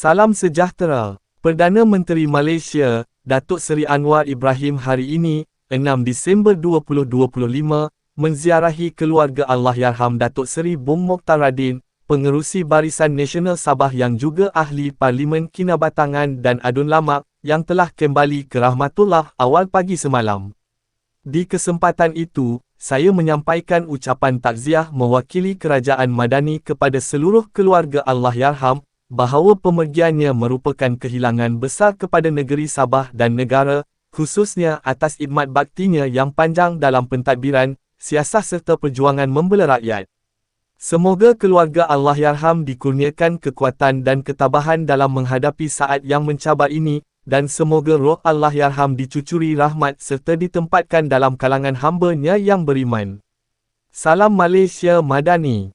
Salam sejahtera. Perdana Menteri Malaysia, Datuk Seri Anwar Ibrahim hari ini, 6 Disember 2025, menziarahi keluarga Allahyarham Datuk Seri Bung Mokhtar Radin, pengerusi Barisan Nasional Sabah yang juga ahli Parlimen Kinabatangan dan Adun Lamak, yang telah kembali ke Rahmatullah awal pagi semalam. Di kesempatan itu, saya menyampaikan ucapan takziah mewakili Kerajaan Madani kepada seluruh keluarga Allahyarham, bahawa pemergiannya merupakan kehilangan besar kepada negeri Sabah dan negara, khususnya atas idmat baktinya yang panjang dalam pentadbiran, siasah serta perjuangan membela rakyat. Semoga keluarga Allahyarham dikurniakan kekuatan dan ketabahan dalam menghadapi saat yang mencabar ini, dan semoga roh Allahyarham dicucuri rahmat serta ditempatkan dalam kalangan hamba-Nya yang beriman. Salam Malaysia Madani